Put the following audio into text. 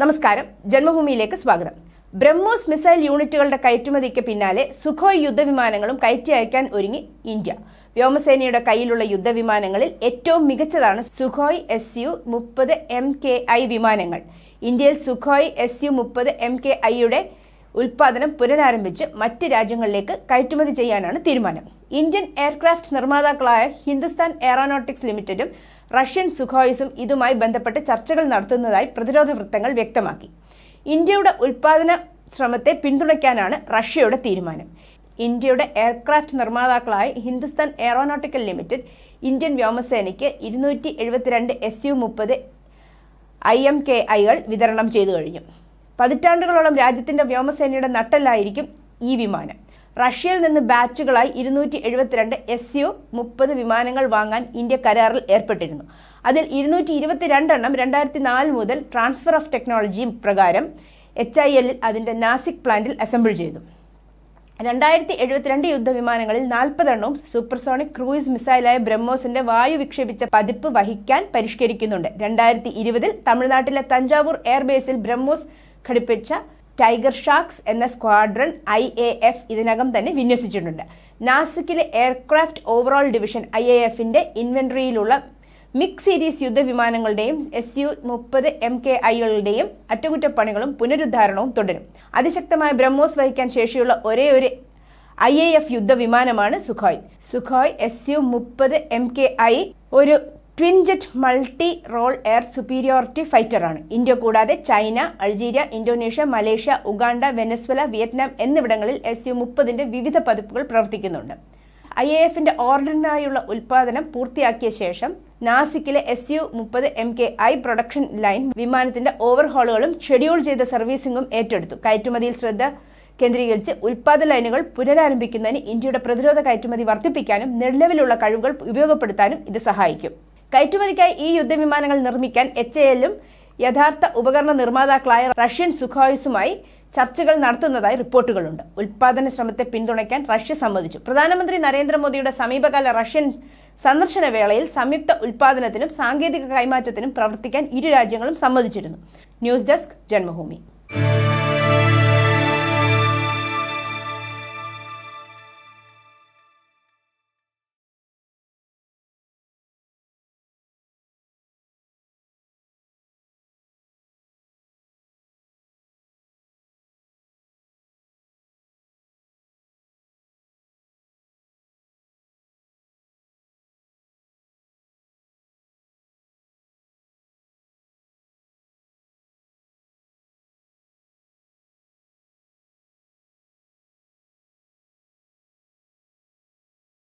നമസ്കാരം. ജന്മഭൂമിയിലേക്ക് സ്വാഗതം. ബ്രഹ്മോസ് മിസൈൽ യൂണിറ്റുകളുടെ കയറ്റുമതിക്ക് പിന്നാലെ സുഖോയ് യുദ്ധവിമാനങ്ങളും കയറ്റി അയക്കാൻ ഒരുങ്ങി ഇന്ത്യ. വ്യോമസേനയുടെ കയ്യിലുള്ള യുദ്ധവിമാനങ്ങളിൽ ഏറ്റവും മികച്ചതാണ് സുഖോയ് എസ് യു മുപ്പത് എം കെ ഐ വിമാനങ്ങൾ. ഇന്ത്യയിൽ സുഖോയ് എസ് യു മുപ്പത് എം കെ ഐയുടെ ഉൽപാദനം പുനരാരംഭിച്ച് മറ്റ് രാജ്യങ്ങളിലേക്ക് കയറ്റുമതി ചെയ്യാനാണ് തീരുമാനം. ഇന്ത്യൻ എയർക്രാഫ്റ്റ് നിർമ്മാതാക്കളായ ഹിന്ദുസ്ഥാൻ എയറോനോട്ടിക്സ് ലിമിറ്റഡും റഷ്യൻ സുഖോയിസും ഇതുമായി ബന്ധപ്പെട്ട് ചർച്ചകൾ നടത്തുന്നതായി പ്രതിരോധ വൃത്തങ്ങൾ വ്യക്തമാക്കി. ഇന്ത്യയുടെ ഉൽപാദന ശ്രമത്തെ പിന്തുണയ്ക്കാനാണ് റഷ്യയുടെ തീരുമാനം. ഇന്ത്യയുടെ എയർക്രാഫ്റ്റ് നിർമ്മാതാക്കളായ ഹിന്ദുസ്ഥാൻ എയറോനോട്ടിക്കൽ ലിമിറ്റഡ് ഇന്ത്യൻ വ്യോമസേനയ്ക്ക് ഇരുന്നൂറ്റി എഴുപത്തിരണ്ട് എസ് യു മുപ്പത് ഐ എം കെ ഐകൾ വിതരണം ചെയ്തു കഴിഞ്ഞു. പതിറ്റാണ്ടുകളോളം രാജ്യത്തിന്റെ വ്യോമസേനയുടെ നട്ടലായിരിക്കും ഈ വിമാനം. റഷ്യയിൽ നിന്ന് ബാച്ചുകളായി ഇരുന്നൂറ്റി എഴുപത്തിരണ്ട് എസ് യു മുപ്പത് വിമാനങ്ങൾ വാങ്ങാൻ ഇന്ത്യ കരാറിൽ ഏർപ്പെട്ടിരുന്നു. അതിൽ ഇരുന്നൂറ്റി ഇരുപത്തിരണ്ടെണ്ണം രണ്ടായിരത്തി നാല് മുതൽ ട്രാൻസ്ഫർ ഓഫ് ടെക്നോളജി പ്രകാരം എച്ച് ഐ എല്ലിൽ അതിന്റെ നാസിക് പ്ലാന്റിൽ അസംബിൾ ചെയ്തു. രണ്ടായിരത്തി എഴുപത്തിരണ്ട് യുദ്ധവിമാനങ്ങളിൽ നാൽപ്പതെണ്ണവും സൂപ്പർസോണിക് ക്രൂയിസ് മിസൈലായ ബ്രഹ്മോസിന്റെ വായു വിക്ഷേപിച്ച പതിപ്പ് വഹിക്കാൻ പരിഷ്കരിക്കുന്നുണ്ട്. രണ്ടായിരത്തി ഇരുപതിൽ തമിഴ്നാട്ടിലെ തഞ്ചാവൂർ എയർബേസിൽ ബ്രഹ്മോസ് ഘടിപ്പിച്ച ടൈഗർ ഷാർക്സ് എന്ന സ്ക്വാഡ്രൺ ഐ എ എഫ് ഇതിനകം തന്നെ വിന്യസിച്ചിട്ടുണ്ട്. നാസിക്കിലെ aircraft overhaul division I A എഫിന്റെ ഇൻവെന്ററിയിലുള്ള മിക് സീരീസ് യുദ്ധവിമാനങ്ങളുടെയും എസ് യു മുപ്പത് എം കെ ഐകളുടെയും അറ്റകുറ്റപ്പണികളും പുനരുദ്ധാരണവും തുടരും. അതിശക്തമായ ബ്രഹ്മോസ് വഹിക്കാൻ ശേഷിയുള്ള ഒരേ ഒരു ഐ എ എഫ് യുദ്ധവിമാനമാണ് സുഖോയ്. സുഖോയ് എസ് യു മുപ്പത് എം കെ ഐ ഒരു twinjet multi role air superiority ഫൈറ്ററാണ്. India കൂടാതെ China Algeria Indonesia Malaysia Uganda Venezuela Vietnam എന്നിവിടങ്ങളിൽ എസ് യു മുപ്പതിന്റെ വിവിധ പതിപ്പുകൾ പ്രവർത്തിക്കുന്നുണ്ട്. ഐ എ എഫിന്റെ ഓർഡറിനായുള്ള ഉൽപാദനം പൂർത്തിയാക്കിയ ശേഷം നാസിക്കിലെ എസ് യു മുപ്പത് M K I production line വിമാനത്തിന്റെ ഓവർഹോളുകളും ഷെഡ്യൂൾ ചെയ്ത സർവീസിംഗും ഏറ്റെടുത്തു. കയറ്റുമതിയിൽ ശ്രദ്ധ കേന്ദ്രീകരിച്ച് ഉൽപാദന ലൈനുകൾ പുനരാരംഭിക്കുന്നതിന് ഇന്ത്യയുടെ പ്രതിരോധ കയറ്റുമതി വർദ്ധിപ്പിക്കാനും നിലവിലുള്ള കഴിവുകൾ ഉപയോഗപ്പെടുത്താനും ഇത് സഹായിക്കും. കയറ്റുമതിക്കായി ഈ യുദ്ധവിമാനങ്ങൾ നിർമ്മിക്കാൻ എച്ച് എ എല്ലും യഥാർത്ഥ ഉപകരണ നിർമ്മാതാക്കളായ റഷ്യൻ സുഖോയ്സുമായി ചർച്ചകൾ നടത്തുന്നതായി റിപ്പോർട്ടുകളുണ്ട്. ഉൽപാദന ശ്രമത്തെ പിന്തുണയ്ക്കാൻ റഷ്യ സമ്മതിച്ചു. പ്രധാനമന്ത്രി നരേന്ദ്രമോദിയുടെ സമീപകാല റഷ്യൻ സന്ദർശന വേളയിൽ സംയുക്ത ഉൽപാദനത്തിനും സാങ്കേതിക കൈമാറ്റത്തിനും പ്രവർത്തിക്കാൻ ഇരു രാജ്യങ്ങളും സമ്മതിച്ചിരുന്നു. News desk Janmabhumi.